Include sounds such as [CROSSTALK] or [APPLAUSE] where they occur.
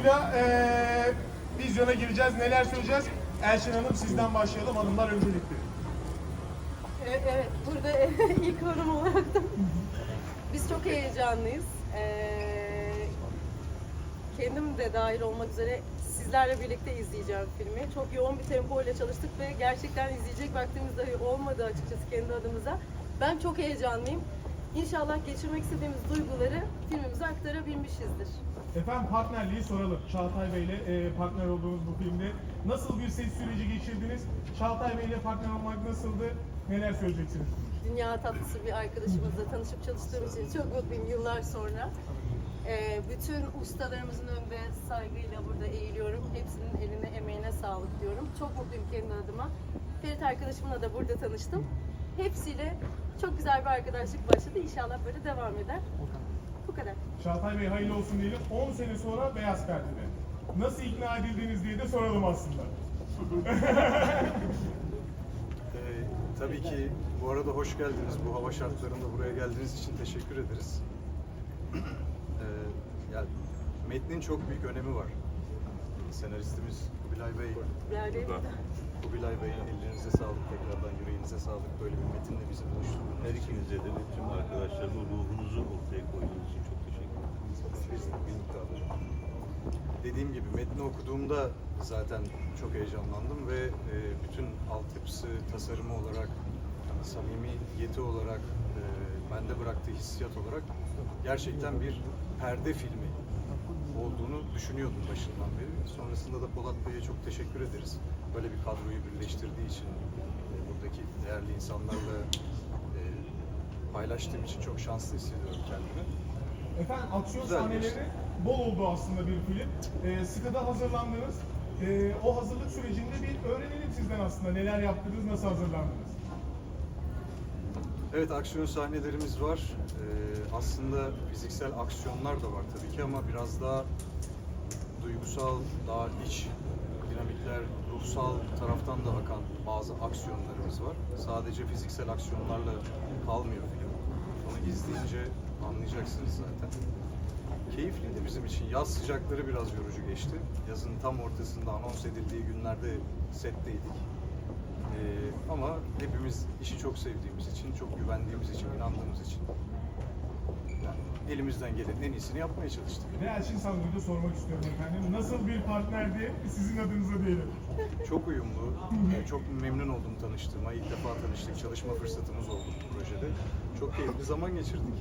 oyunuyla eee vizyona gireceğiz. Neler söyleyeceğiz? Elçin Hanım sizden başlayalım. Hanımlar öncelikli. E- Evet, burada [LAUGHS] ilk yorum olarak da biz çok heyecanlıyız. Ee, kendim de dahil olmak üzere sizlerle birlikte izleyeceğim filmi. Çok yoğun bir tempo ile çalıştık ve gerçekten izleyecek vaktimiz dahi olmadı açıkçası kendi adımıza. Ben çok heyecanlıyım. İnşallah geçirmek istediğimiz duyguları filmimize aktarabilmişizdir. Efendim partnerliği soralım. Çağatay Bey ile eee, partner olduğunuz bu filmde nasıl bir set süreci geçirdiniz? Çağatay Bey ile partner olmak nasıldı? Neler söyleyeceksiniz? dünya tatlısı bir arkadaşımızla tanışıp çalıştığım için çok mutluyum yıllar sonra. Ee, bütün ustalarımızın önünde saygıyla burada eğiliyorum. Hepsinin eline emeğine sağlık diyorum. Çok mutluyum kendi adıma. Ferit arkadaşımla da burada tanıştım. Hepsiyle çok güzel bir arkadaşlık başladı. İnşallah böyle devam eder. Bu kadar. Çağatay Bey hayırlı olsun diyelim. 10 sene sonra Beyaz Perde'de. Nasıl ikna edildiniz diye de soralım aslında. [LAUGHS] Ee, tabii ki bu arada hoş geldiniz. Bu hava şartlarında buraya geldiğiniz için teşekkür ederiz. [CLEARS THROAT] Ee, yani metnin çok büyük önemi var. Senaristimiz Kubilay Bey, Yani Kubilay Bey ellerinize sağlık tekrardan yüreğinize sağlık. Böyle bir metinle bizi buluşturduğunuz Her ikinize de ve tüm arkadaşlarıma ruhunuzu ortaya koyduğunuz için çok teşekkür ederim. birlikte alacağım. Dediğim gibi metni okuduğumda zaten çok heyecanlandım ve e, bütün altyapısı, tasarımı olarak, samimiyeti olarak, e, bende bıraktığı hissiyat olarak gerçekten bir perde filmi olduğunu düşünüyordum başından beri. Sonrasında da Polat Bey'e çok teşekkür ederiz. Böyle bir kadroyu birleştirdiği için, e, buradaki değerli insanlarla e, paylaştığım için çok şanslı hissediyorum kendimi. Efendim aksiyon Güzel sahneleri geçti. bol oldu aslında bir film. Ee, sıkıda hazırlandınız. Ee, o hazırlık sürecinde bir öğrenelim sizden aslında. Neler yaptınız, nasıl hazırlandınız? Evet aksiyon sahnelerimiz var. Ee, aslında fiziksel aksiyonlar da var tabii ki ama biraz daha duygusal, daha iç dinamikler, ruhsal taraftan da akan bazı aksiyonlarımız var. Sadece fiziksel aksiyonlarla kalmıyor film. Onu izleyince anlayacaksınız zaten. Keyifliydi bizim için. Yaz sıcakları biraz yorucu geçti. Yazın tam ortasında anons edildiği günlerde setteydik. Ee, ama hepimiz işi çok sevdiğimiz için, çok güvendiğimiz için, inandığımız için elimizden gelenin en iyisini yapmaya çalıştık. Ve Elçin Sandı'yı da sormak istiyorum efendim. Nasıl bir partnerdi sizin adınıza diyelim. Çok uyumlu, e, çok memnun oldum tanıştığıma. İlk defa tanıştık, çalışma fırsatımız oldu bu projede. Çok keyifli zaman geçirdik.